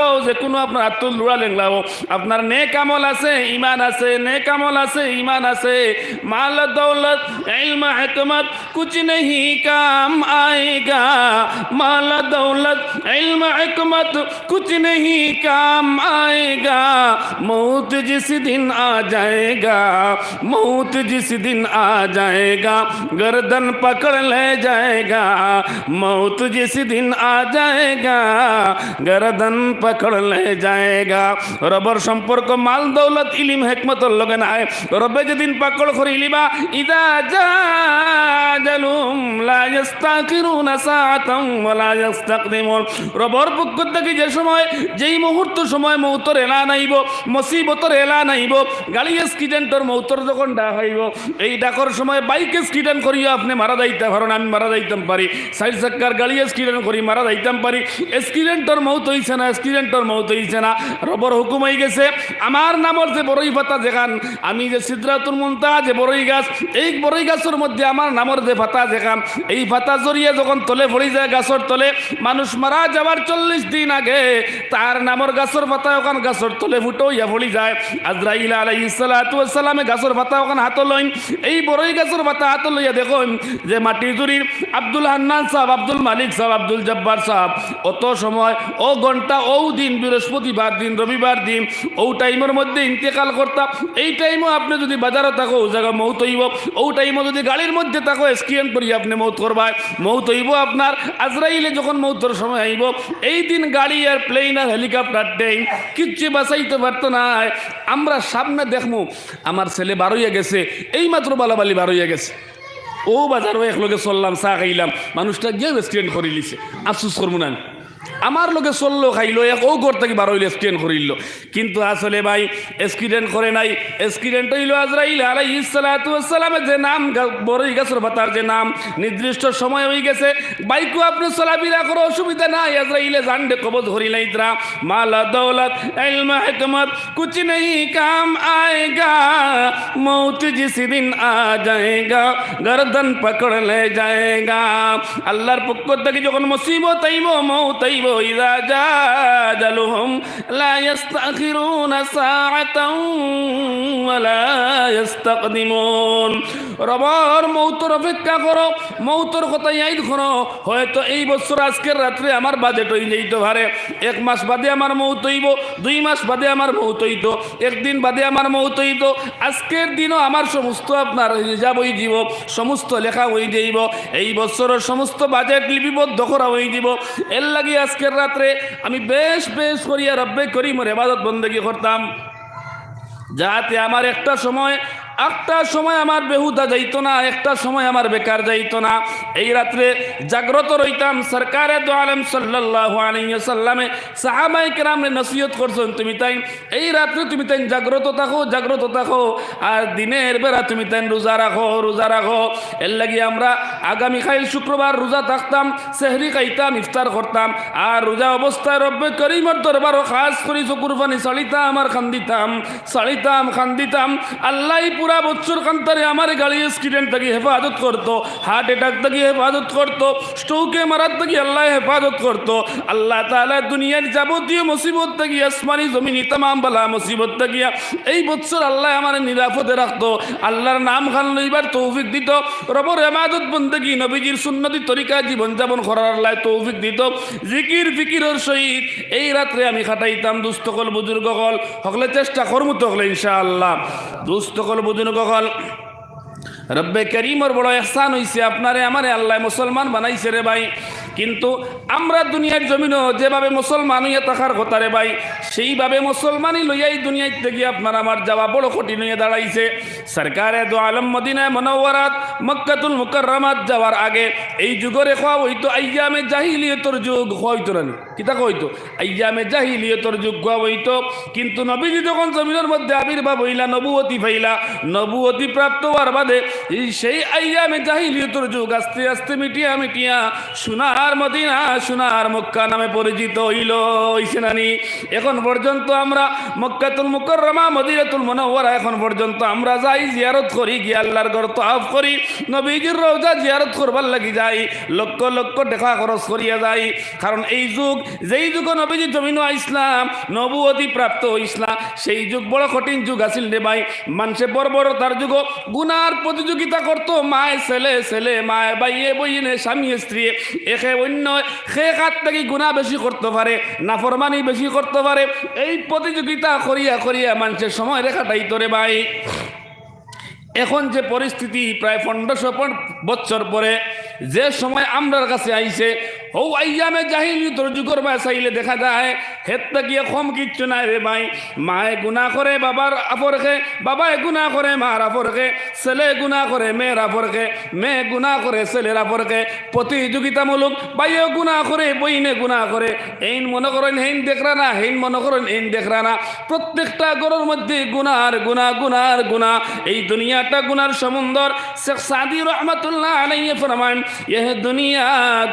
go. যে কোনো আপনার আত্মুল লুড়া লেংলাও আপনার নে কামল আছে ইমান আছে নে কামল আছে ইমান আছে মাল দৌলত ইলম হিকমত কুছ नहीं काम आएगा माल दौलत इल्म हिकमत कुछ नहीं काम आएगा मौत जिस दिन आ जाएगा मौत जिस दिन आ जाएगा गर्दन पकड़ ले जाएगा मौत जिस दिन आ जाएगा गर्दन पकड़ করলে জায়গা। রবর সম্পর্ক মাল দৌলত ইলিম লগে নাই। রবে যেদিন পাকড় ইলিবা ইদা জালুম লা ইস্তাকিরুনা ওয়া লা ইস্তাকদিমুন রবর পক্ষ থেকে যে সময়, যেই মুহূর্ত সময় মৌতর এলা নাইব, মুসিবতর এলা নাইব গাড়ি এক্সিডেন্টর মৌতর যখন ডা হইব, এই ডাকর সময় বাইক এক্সিডেন্ট করিয়া আপনি মারা যাইতে পারেন, আমি মারা যাইতাম পারি। সাইড চাক্কার গাড়ি এক্সিডেন্ট করি, মারা যাইতাম পারি। এক্সিডেন্টর মৌত হইছে না অ্যাক্সিডেন্টর মৌত হইছে না। রবর হুকুম হয়ে গেছে, আমার নামর যে বড়ই পাতা যেখান, আমি যে সিদ্ধাতুর মুন্তা যে বড়ই গাছ, এই বড়ই গাছের মধ্যে আমার নামর যে পাতা যেখান। এই পাতা জড়িয়ে যখন তলে পড়ে যায় গাছর তলে, মানুষ মারা যাবার চল্লিশ দিন আগে তার নামর গাছর পাতা ওখান গাছর তলে ফুটো ইয়া পড়ি যায়। আজরাইল আলাই সালামে গাছর পাতা ওখান হাত লইন। এই বড়ই গাছর পাতা হাত লইয়া দেখুন যে মাটি জুড়ির আব্দুল হান্নান সাহেব, আব্দুল মালিক সাহেব, আব্দুল জব্বার সাহেব, অত সময় ও ঘণ্টা ও দিন বৃহস্পতিবার দিন, রবিবার দিন, ও টাইমের মধ্যে ইন্তেকাল করতাম এই টাইমও আপনি যদি বাজারে থাকো, ও জায়গা মৌত হইব। ও টাইমও যদি গাড়ির মধ্যে থাকো স্ক্রিন করি আপনি মৌত করবায়। মৌত হইব আপনার আজরাইলে যখন মৌতর সময় আইব এই দিন গাড়ি আর প্লেন আর হেলিকপ্টার ট্রেন কিচ্ছু বাঁচাইতে পারতো না। আমরা সামনে দেখমু, আমার ছেলে বারোইয়া গেছে। এই মাত্র বালাবালি বারোইয়া গেছে। ও বাজারও একলগে চললাম, চা খাইলাম। মানুষটা গিয়ে রেস্টুরেন্ট করে লিছে। আফসুস করব না। আমার লোকে চলল, খাইলো, এক ও ঘর থেকে বারো স্ক্রিন করিল। কিন্তু আসলে ভাই স্ক্রিডেন্ট করে নাই। স্ক্রিডেন্ট হইল আজরাইল আলাই ইসালাতামের যে নাম বড়ই গাছের ভাতার যে নাম, নির্দিষ্ট সময় হয়ে গেছে। বাইকু, আপনি চলাফেরা করো অসুবিধা নাই, আজরাইলে জান্ডে কবজ হরি নাই তরা। মালা দৌলত হেকমত, কুচ নেই, কাম আয়েগা, মৌত জিস দিন আ যায়গা, গর্দন পকড় লে যায়গা। আল্লাহর পক্ষ থেকে যখন মুসিবত আইব, মৌত আইব ইদা জালুহুম লা ইস্তাখিরুনা সাআতাও ওয়া লা ইস্তাকদিমুন রবর মৌতর অপেক্ষা করো, মৌতর কথা ইয়াদ করো। হয়তো এই বছর আজকের রাত্রে আমার বাজেট হয়ে যাইতে পারে। এক মাস বাদে আমার মৌত হইব, দুই মাস বাদে আমার মৌত হইত, একদিন বাদে আমার মৌত হইত। আজকের দিনও আমার সমস্ত আপনার হিসাব হয়ে দিব সমস্ত লেখা হয়ে যাইব। এই বছরের সমস্ত বাজেট লিপিবদ্ধ করা হয়ে দিব এর লাগি আজকের রাত্রে আমি বেশ বেশ করিয়া রব্বে করি মোর এবাদত বন্দেগি করতাম। যাতে আমার একটা সময় একটা সময় আমার বেহুদা যাইতো না, একটা সময় আমার বেকার যাইতো না। এই রাত্রে জাগ্রত রইতাম, সরকারে দো আলম সাল্লাহ আলাইসাল্লামে সাহাবাই কেরামে নসিহত করছেন, তুমি তাই, এই রাত্রে তুমি তাই জাগ্রত থাকো জাগ্রত থাকো। আর দিনের বেলা তুমি তাই রোজা রাখো রোজা রাখো। এর লাগি আমরা আগামী খাইল শুক্রবার রোজা থাকতাম, সেহরি খাইতাম, ইফতার করতাম। আর রোজা অবস্থায় রব্বে করিমর দরবারও খাস করি, চকুর পানি চালিতাম আর খান্দিতাম চালিতাম খান্দিতাম। আল্লাহ পুরা বছর কান্তারে আমার গাড়ি অ্যাক্সিডেন্ট থেকে হেফাজত করতো হার্ট অ্যাটাক থেকে হেফাজত করতো স্ট্রোকে মারার থেকে আল্লাহ হেফাজত করতো। আল্লাহ তাআলা দুনিয়ার যাবতীয় মুসিবত থেকে, আসমানি জমিনি তাম বালা মুসিবত থেকে, এই বছর আল্লাহ আমার নিরাপদে রাখতো। আল্লাহর নাম খান লইবার তৌফিক দিত। রবর এমাদত বন্দেগী নবীজির সুন্নতি তরিকা জীবন যাপন করার আল্লাহ তৌফিক দিত। জিকির ফিকিরের সহিত এই রাত্রে আমি খাটাইতাম দুস্থকল বুজুর্গ হল সকলে চেষ্টা করব তো হলে ইনশাআল্লাহ দুস্থকল হল রব্বে করিমর বড় এহসান হইছে আপনারে আমারে আল্লাহ মুসলমান বানাইছে রে ভাই। কিন্তু আমরা দুনিয়ার জমিনও যেভাবে মুসলমান হইয়া থাকার কথা রে ভাই, সেইভাবে মুসলমানই লইয়াই দুনিয়ায় থেকে আপনার আমার যাওয়া বড় কঠিন হয়ে দাঁড়াইছে। সরকারে দো আলম মদিনায় মনোবরাত মক্কাতুল মুকাররমাত যাওয়ার আগে এই যুগরে খাওয়া হইতো, আইয়ামে জাহিলিয়তর যুগ হইতো না কিতা কইতো আইয়ামে জাহিলিয়তর যুগ খাওয়া হইতো, কিন্তু নবীজি যখন জমিনের মধ্যে আবির্ভাব হইলা নবুয়তি ফাইলা নবুয়তি প্রাপ্ত হওয়ার বাদে সেই আইয়ামে জাহিলিয়তর যুগ আস্তে আস্তে মিটিয়া মিটিয়া সোনার সোনার মদিনা, সোনার মক্কা নামে পরিচিত হইল হইছে নানি এখন পর্যন্ত আমরা মক্কাতুল মুকররমা, মদিনাতুল মুনাওয়ারা, এখন পর্যন্ত আমরা যাই, জিয়ারত করি, গিয়ে আল্লাহর ঘর তওয়াফ করি, নবীজির রওজা জিয়ারত করবার লাগি যাই, লক্ষ লক্ষ টাকা খরচ করিয়া যাই। কারণ এই যুগ, যেই যুগ নবীজি জমিন ইসলাম নবুয়তি প্রাপ্ত ইসলাম, সেই যুগ বড় কঠিন যুগ আছিল রে ভাই। মানুষে তার যুগ, গুনার প্রতিযোগিতা করতো, মায় ছেলে ছেলে, মায় বাইয়ে বইনে স্বামী, স্ত্রী, একে অন্য সে কাত থেকে গুণা বেশি করতে পারে, নাফরমানি বেশি করতে পারে, এই প্রতিযোগিতা করিয়া করিয়া মানুষের সময় রেখাটাই তোরে ভাই। এখন যে পরিস্থিতি প্রায় পনেরোশো বছর পরে, যে সময় আমরার কাছে আইছে ও আইয়ামে জাহিল তোর যুগর চাইলে দেখা যায়। হেত্তা গিয়ে খম কিচ্ছু নাই রে ভাই। মায়ে গুণা করে, বাবার আপর খে, বাবায় গুণা করে, মার আপর খে, ছেলে গুণা করে, মেয়ের আপর খে, মেয়ে গুণা করে, ছেলের আপর খে। প্রতিযোগিতামূলক বাইয়ে গুণা করে, বইনে গুণা করে। এইন মনে করেন হেন দেখরা না হেন মনে করেন, এইন দেখরা না। প্রত্যেকটা গরুর মধ্যে গুনার গুণা গুনার গুণা এই দুনিয়াটা গুনার সমুন্দর। শেখ সাদি রহমতুল্লাহ আলাইয়ে ফরমান এহ দুনিয়া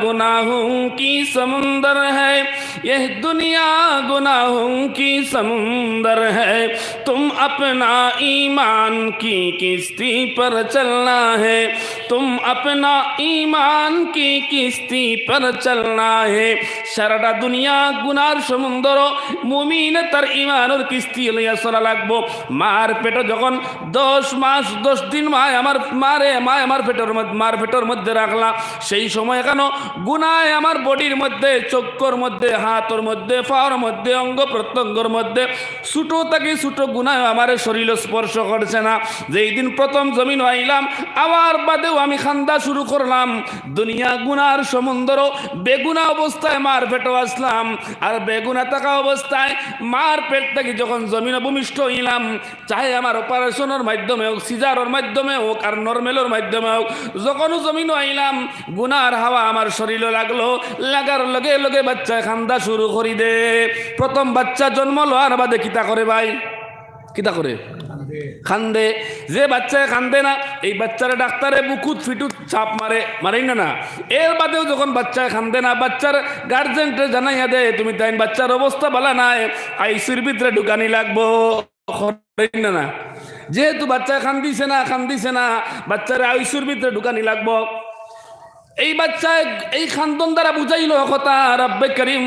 গুনাহ की समुंदर है यह दुनिया गुनाहों की समुंदर है तुम अपना ईमान की किस्ती पर चलना है तुम अपना ईमान की किस्ती पर चलना है সারাটা দুনিয়া গুনার সমুন্দর মুমিনে তার ইমানের কিস্তি লইয়া চলা লাগবো মার পেটে যখন দশ মাস দশ দিন মায় আমার মারে মায় আমার পেটের মধ্যে মার পেটের মধ্যে রাখলাম সেই সময় কেন গুনায় আমার বডির মধ্যে চক্ষর মধ্যে, হাতর মধ্যে পাওয়ার মধ্যে, অঙ্গ প্রত্যঙ্গর মধ্যে ছোটো থাকি ছোটো গুনায় আমার শরীর স্পর্শ করছে না। যেই দিন প্রথম জমিন আইলাম, আবার বাদেও আমি খান্দা শুরু করলাম। দুনিয়া গুনার সমুন্দর বেগুনা অবস্থায় মার পেটও আসলাম। আর বেগুনা থাকা অবস্থায় মার পেট থেকে যখন জমিন ভূমিষ্ঠ হইলাম, চাহে আমার অপারেশনের মাধ্যমে হোক, সিজারের মাধ্যমে হোক, আর নর্মেলের মাধ্যমে হোক, যখনও জমিন আইলাম, গুনার হাওয়া আমার শরীরে লাগল। লাগার লগে লগে বাচ্চা খান্দা শুরু করি দে। প্রথম বাচ্চা জন্ম লওয়ার বাদে কিতা করে ভাই? কিতা করে? খান্দে। যে বাচ্চায় খান্দে না এই বাচ্চারা ডাক্তারে বুকুত ফিটুত চাপ মারে। মারেই না না। এর বাদেও যখন বাচ্চায় খান্দে না বাচ্চার গার্জেনকে জানাইয়া দেয় তুমি তাই বাচ্চার অবস্থা ভালো নাই আইসির ভিতরে ঢুকানি লাগবো। না না। যেহেতু বাচ্চা খান্দিছে না খান্দিছে না বাচ্চারা আইসির ভিতরে ঢুকানি লাগবো। এই বাচ্চা এই খান্দন দ্বারা বুঝাইল কথা রব্বে করিম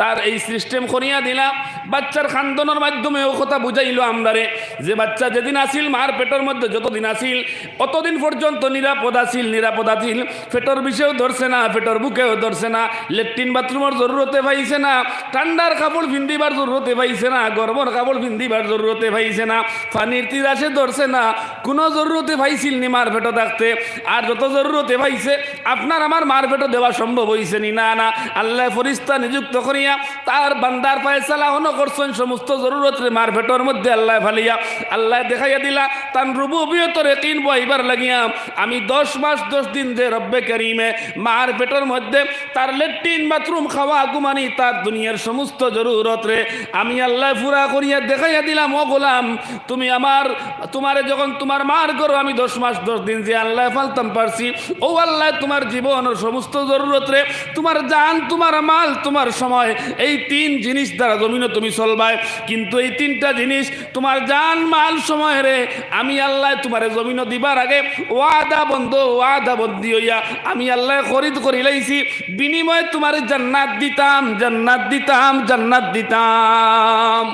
তার এই সিস্টেম করিয়া দিলাম। বাচ্চার খান্দনের মাধ্যমে ও কথা বুঝাইল আমরারে যে বাচ্চা যেদিন আসিল, মার পেটের মধ্যে যতদিন আসিল, অতদিন পর্যন্ত নিরাপদ আসিল নিরাপদ আসিল। পেটর বিষেও ধরছে না পেটর বুকেও ধরছে না, লেট্রিন বাথরুমের জরুরতে পাইছে না, ঠান্ডার কাপড় ভিন্দিবার জরুরতে পাইছে না, গরমের কাপড় ভিন্দিবার জরুরতে পাইছে না, পানির তিরাসে ধরছে না, কোনো জরুরতে পাইছিল নি মার পেটো থাকতে আর যত জরুরতে পাইছে, আপনার আমার মার পেটো দেওয়া সম্ভব হয়েছে নি। না না, আল্লাহ ফরিস্তা নিযুক্ত করিয়া তার বান্দার পায়সালা হন করছেন, সমস্ত জরুরত মার পেটোর মধ্যে আল্লাহ ফালিয়া। আল্লাহ দেখাইয়া দিলা, তান রুবু বিয়তরে কিনবো এইবার লাগিয়া। আমি দশ মাস, দশ দিন যে রব্বে করিমে মার পেটোর মধ্যে তার লেট্রিন বাথরুম খাওয়া ঘুমানি, তার দুনিয়ার সমস্ত জরুরত রে আমি আল্লাহ ফুরা করিয়া দেখাইয়া দিলাম, ও গোলাম, তুমি আমার, তোমারে যখন তোমার মার করো, আমি দশ মাস, দশ দিন যে আল্লাহ ফালতাম পারছি, ও আল্লাহ, তোমার জীবনের সমস্ত জরুরত রে তোমার জান, তোমার মাল, তোমার সময় এই তিন জিনিস দ্বারা জমিনে তুমি চলবায় কিন্তু এই তিনটা জিনিস তোমার জান মাল সময় রে। আমি আল্লাহ তোমারে জমিন দিবার আগে ওয়াদা বন্ধ, ওয়াদা বন্দি হইয়া আমি আল্লাহ খরিদ করি লাইছি। বিনিময়ে তোমার জান্নাত দিতাম জান্নাত দিতাম জান্নাত দিতাম।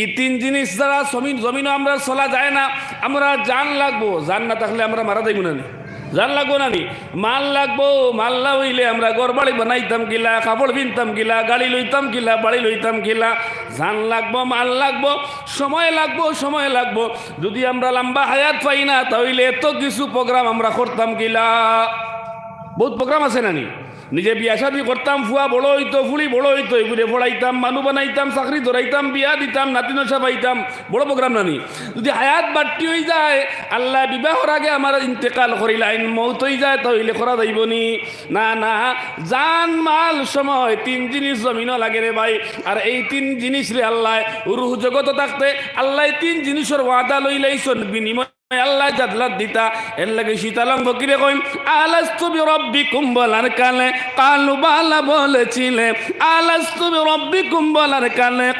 এই তিন জিনিস দ্বারা জমিন জমিনও আমরা চলা যায় না। আমরা জান লাগবো। জান না থাকলে আমরা মারা যাইব না নি? জান লাগবো না নি মাল লাগবো, মাল না হইলে আমরা ঘর বাড়ি বানাইতাম গিলা, কাপড় বিনতাম গিলা, গাড়ি লইতাম গিলা, বাড়ি লইতাম গিলা। জান লাগবো, মাল লাগবো, সময় লাগবো সময় লাগবো। যদি আমরা লম্বা হায়াত পাই না, তাহলে এত কিছু প্রোগ্রাম আমরা করতাম গিলা। বহুত প্রোগ্রাম আছে নানি? নিজে বিয়া শাদি করতাম, ফুয়া বড় হইতো, ফুলি বড় হইতো, এগুলো পড়াইতাম মানু বানাইতাম, চাকরি ধরাইতাম, বিয়া দিতাম, নাতি নশা পাইতাম। বড় প্রোগ্রাম নানি। যদি হায়াত বাড়তি হয়ে যায়, আল্লাহ বিবাহর আগে আমার ইন্তেকাল করিল, আইন মৌত হয়ে যায় তাহলে করা যাইব নি। না না, জান মাল সময়, তিন জিনিস জমিনও লাগে রে ভাই। আর এই তিন জিনিস রে আল্লাহ, রুহ জগত থাকতে, আল্লাহ তিন জিনিসের ওয়াদা লইলাইছন বিনিময় আল্লাহ জাদলাত দিতা, এর লাগে কইম? কালে বালা বলেছিলে।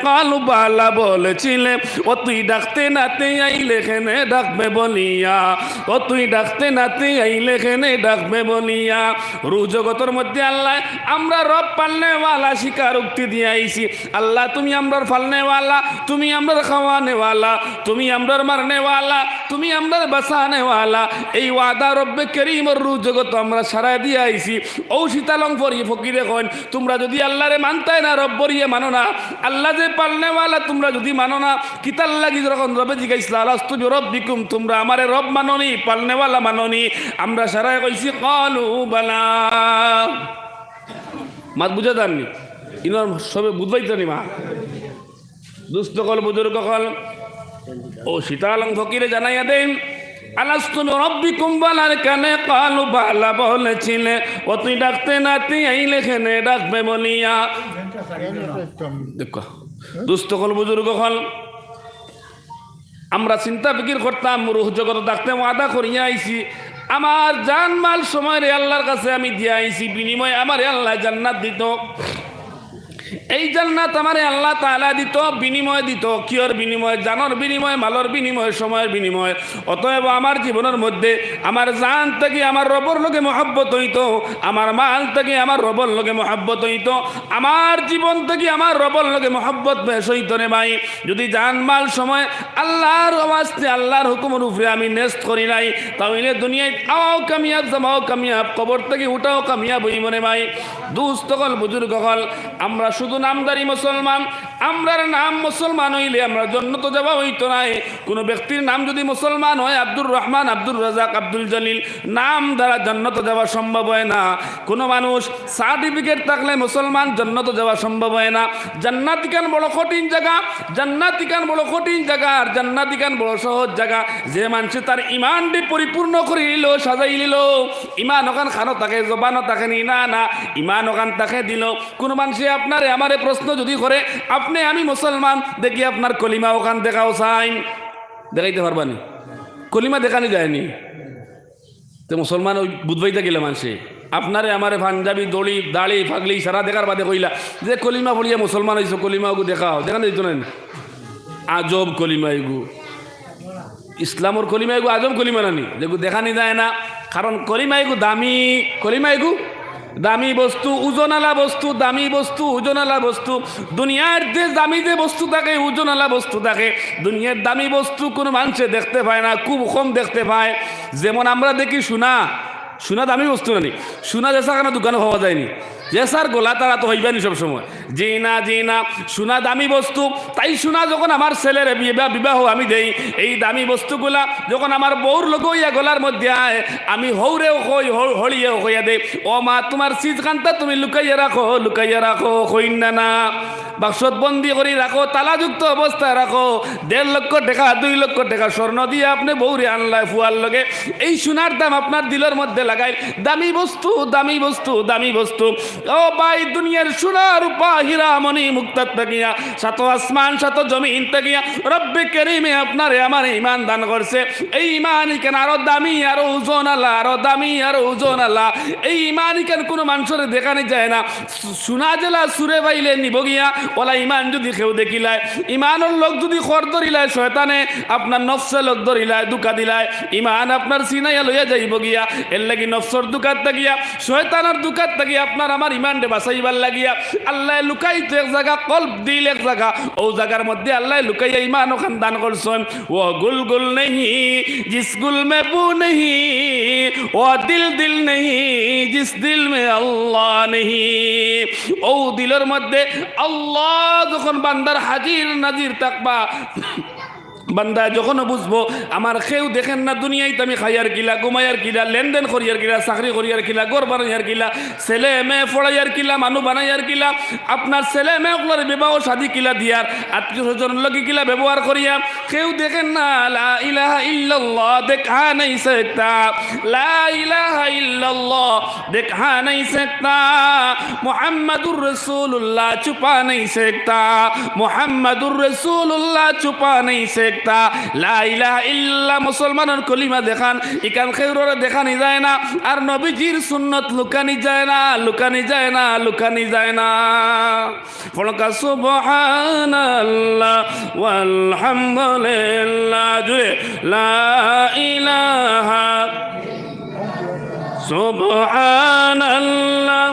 কালে বালা বলেছিলে। ও তুই ডাকতে নাতে আইলে খেনে ডাকবে বলিয়া। ও তুই ডাকতে নাতে আইলে খেনে ডাকবে বলিয়া। রু জগতের মধ্যে আল্লাহ, আমরা রব পালনেওয়ালা শিকার উক্তি দিয়ে আইছি। আল্লাহ, তুমি আমরার ফালনেওয়ালা, তুমি আমরার খাওয়ানেওয়ালা, তুমি আমরার মারনেওয়ালা, তুমি আমরার বাসানেওয়ালা এই ওয়াদা রব্বে করিমর রু জগত আমরা সারা দিয়ে আইছি। ও শীতালং ফরি ফকিরে কইন, তোমরা যদি আল্লাহরে মানতায় না রব বরিয়ে মানো না। আল্লাহ যে পালনেওয়ালা তোমরা যদি মানো না, কিতাল লাগি যখন রবে জিগাইছিল আলাস্তু রব্বিকুম তোমরা আমারে রব মাননি পালনেওয়ালা মাননি। আমরা সারাই কইছি, কলু বালা। মাত বুঝে দাননি ইনার সবে বুঝবাই জানি মা? দুস্থ কল, বুজুর্গ কল ও শীতালং ফকিরে জানাইয়া দেন তুই নাতি খেনে কল আমরা চিন্তা ফিকির করতাম, রুহ জগৎ ডাকতে আদা করিয়া আইছি। আমার জান মাল সময় আল্লাহর কাছে আমি দিয়ে আইছি, বিনিময় আমার আল্লাহ জান্নাত দিত। এই জান্নাত আমারে আল্লাহ তাআলা দিত, বিনিময় দিত। কিয়র বিনিময়? জানর বিনিময়, মালর বিনিময়, সময়ের বিনিময়। অতএব আমার জীবনের মধ্যে আমার জান থেকে আমার রবর লগে মহাব্বত হইত, আমার মাল থেকে আমার রবর লগে মহাব্বত হইত, আমার জীবন থেকে আমার রবর লগে মহাব্বত বেশ হইত রে ভাই। যদি জান, মাল, সময় আল্লাহর আওয়াজতে আল্লাহর হুকুমের উপরে আমি নেস্ট করি নাই, তাহলে দুনিয়ায় আও কামিয়াব, জামাও কামিয়াব, কবর থেকে উঠাও কামিয়াব হই মনে ভাই। দুস্থ কল বুজুর্গ আমরা শুধু নামদারি মুসলমান, আমরার নাম মুসলমান হইলে আমরা জন্য তো যাওয়া হইতো নাই। কোনো ব্যক্তির নাম যদি মুসলমান হয়, আব্দুর রহমান, আব্দুর রাজাক আব্দুল জলিল, নাম দ্বারা জন্নত যাওয়া সম্ভব হয় না। কোনো মানুষ সার্টিফিকেট থাকলে মুসলমান জন্নত যাওয়া সম্ভব হয় না। জান্নাতিকান বড় কঠিন জায়গা, জান্নাতিকান বড় কঠিন জায়গা, আর জান্নাতিকান বড় সহজ জায়গা। যে মানুষ তার ইমানটি পরিপূর্ণ করে নিল, সাজাই নিল, ইমান ওখান খানো তাকে, জবানও তাকে নি, না না, ইমান ওখান তাকে দিল। কোনো মানুষে আপনারে আমারে প্রশ্ন যদি করে, আপনি আমি মুসলমান, দেখি আপনার কলিমা ওখান দেখাও সাইন দেখাইতে পারবানি কলিমা দেখানি যায়নি। তো মুসলমান ওই বুধবাইতে গেলে মানুষে আপনারে আমারে পাঞ্জাবি, দড়ি, দাড়ি ফাগলি সারা দেখার বাদে কইলা, যে কলিমা পড়িয়া মুসলমান হয়েছে কলিমা ওগু দেখাও। দেখানো দিত না আজব কলিমা এগু। ইসলামর কলিমা এগু আজব কলিমা নানি যেগু দেখানি যায় না। কারণ কলিমা এগু দামি। কলিমা এগু দামি বস্তু, উজনালা বস্তু, দামি বস্তু, উজনালা বস্তু। দুনিয়ার যে দামি যে বস্তু থাকে, উজনালা বস্তু থাকে। দুনিয়ার দামি বস্তু কোনো মানুষে দেখতে পায় না, খুব কম দেখতে পায়। যেমন আমরা দেখি সোনা। সোনা দামি বস্তু নানি। সোনা যেসা কেন দোকানে পাওয়া যায়নি। যে স্যার গোলা তারা তো হইবানি সব সময় জি না জি না সোনা দামি বস্তু। তাই সোনা যখন আমার ছেলের বিবাহ আমি দেই, এই দামি বস্তুগুলা যখন আমার বউর লোক ইয়া গলার মধ্যে আয়, আমি হৌরেও হই হলিয়েও হইয়া দে ও মা, তোমার সিজ কান্তা তুমি লুকাইয়া রাখো লুকাইয়া রাখো হইন না। না বাক্সত বন্দি করে রাখো, তালাযুক্ত অবস্থায় রাখো। দেড় লক্ষ টাকা, দুই লক্ষ টাকা স্বর্ণ দিয়ে আপনি বৌরে আনলায় ফুয়ার লগে। এই সোনার দাম আপনার দিলের মধ্যে লাগাই। দামি বস্তু দামি বস্তু দামি বস্তু। ও ভাই, দুনিয়ার সোনা রূপা হীরা মণি মুক্তার তাকিয়া, সাত আসমান, সাত জমিন রব্বে কেরিমে আপনারে আমার ইমান দান করছে। এই ইমান কেন আরও দামি, আরও ওজন আল্লাহ, আরও দামি, আরও ওজন আল্লাহ। এই ইমান কেন কোনো মানুষের দেখানি যায় না। সোনা জেলা সুরে বাইলে নিব গিয়া, ওলা ইমান যদি কেউ দেখিলায়। ইমানের লোক যদি খর ধরিলায় শয়তানে, আপনার নফসে লোক ধরিলায় দুকা দিলায়। ইমান আপনার সিনাইয়া লইয়া যাইব গিয়া, এর লাগি নফসর দুকাত তাকিয়া, শয়তানের দুকাত তাকিয়া আপনার আমার ইমানটা বাঁচাইবার লাগিয়া আল্লাহ লুকাই তো এক জায়গা, কল্প দিল এক জায়গা। ও জায়গার মধ্যে আল্লাহ লুকাইয়া ইমান ওখান দান করছেন। ও গুল গুল নেহি, জিস গুল মে বু নেহি, ও দিল দিল নেহি, জিস দিল মে আল্লাহ নেহি। ও দিলের মধ্যে আল্লাহ যখন বান্দার হাজির নাজির থাকবা বান্দা যখন বুঝব, আমার কেউ দেখেন না দুনিয়ায় আমি খাইয়ার কিলা, ঘুমাইয়ার কিলা, লেনদেন করিয়ার কিলা, চাকরি করিয়ার কিলা গড় বানাইয়ার কিলা, ছেলে, মেয়ে পড়াইয়ার কিলা মানুষ বানাইয়ার কিলা, আপনার ছেলে মেয়েগুলোর বিবাহ শাদি কিলা দিয়ার, আত্মীয় স্বজন লগে কিলা ব্যবহার করিয়া কেউ দেখেন না, লা ইলাহা ইল্লাল্লাহ, দেখা নাই সেটা, লা ইলাহা ইল্লাল্লাহ, দেখা নাই সেটা, মুহাম্মাদুর রাসূলুল্লাহ, চুপা নাই সেটা, মুহাম্মাদুর রাসূলুল্লাহ, চুপা নাই সেটা। একটা লা ইলাহা ইল্লা মুসলমানের কলিমা দেখান। ইকান খেউরে দেখানি যায় না, আর নবীজির সুন্নত লুকানি যায় না, লুকানি যায় না, লুকানি যায় না। ফলকা সুবহানাল্লাহ, ওয়ালহামদুলিল্লাহ জুড়ে লা ইলাহা সুবহানাল্লাহ।